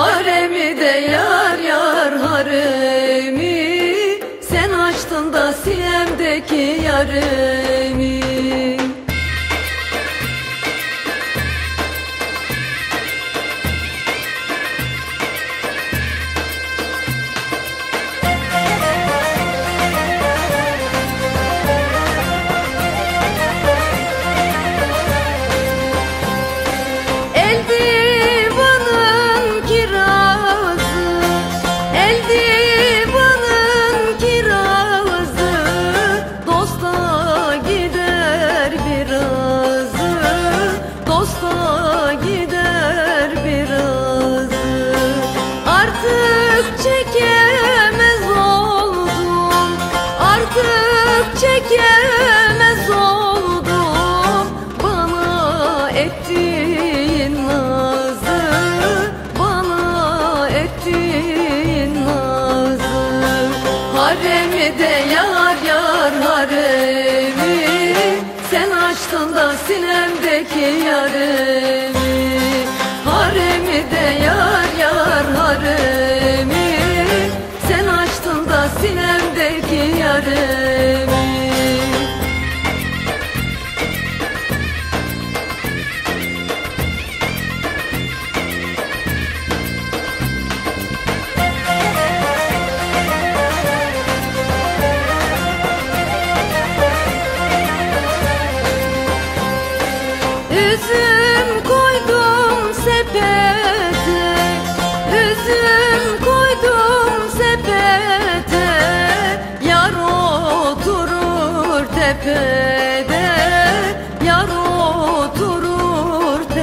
Haremi de yar yar haremi. Sen açtın da sinemdeki yaremi Artık çekemez oldum. Bana ettiğin nazı Bana ettiğin nazı. Haremi de yar yar haremi Sen açtın da sinemdeki yaremi. Haremi de yar yar haremi sinemdeki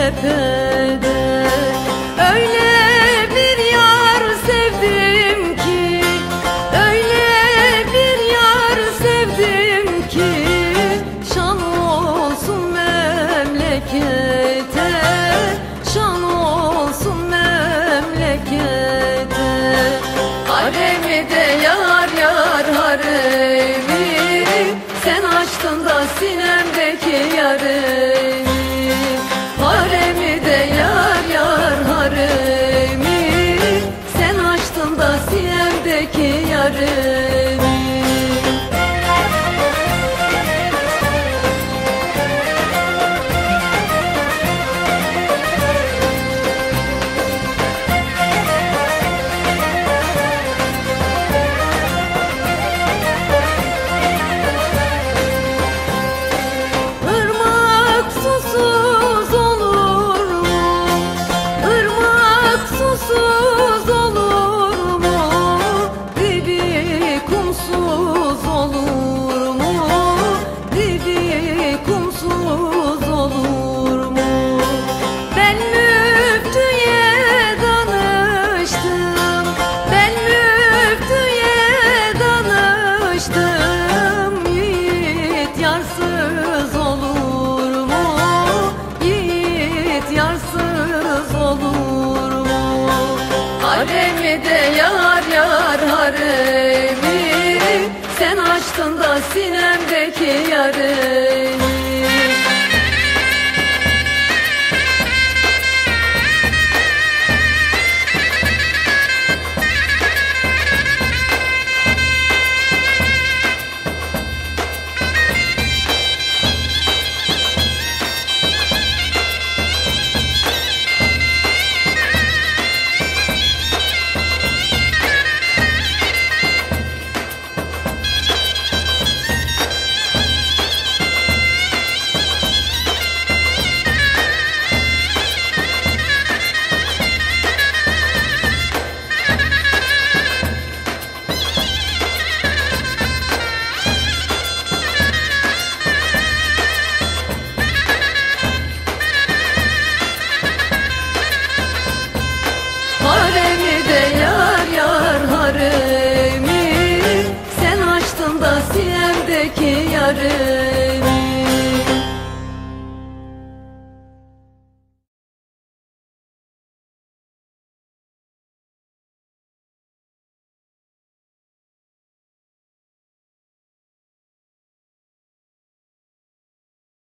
oturur sinemdeki Yiğit yarsız olur mu? Yiğit yarsız olur mu? Haremi de yar yar haremi Sen açtın da sinemdeki yaremi Dünyadaki yarım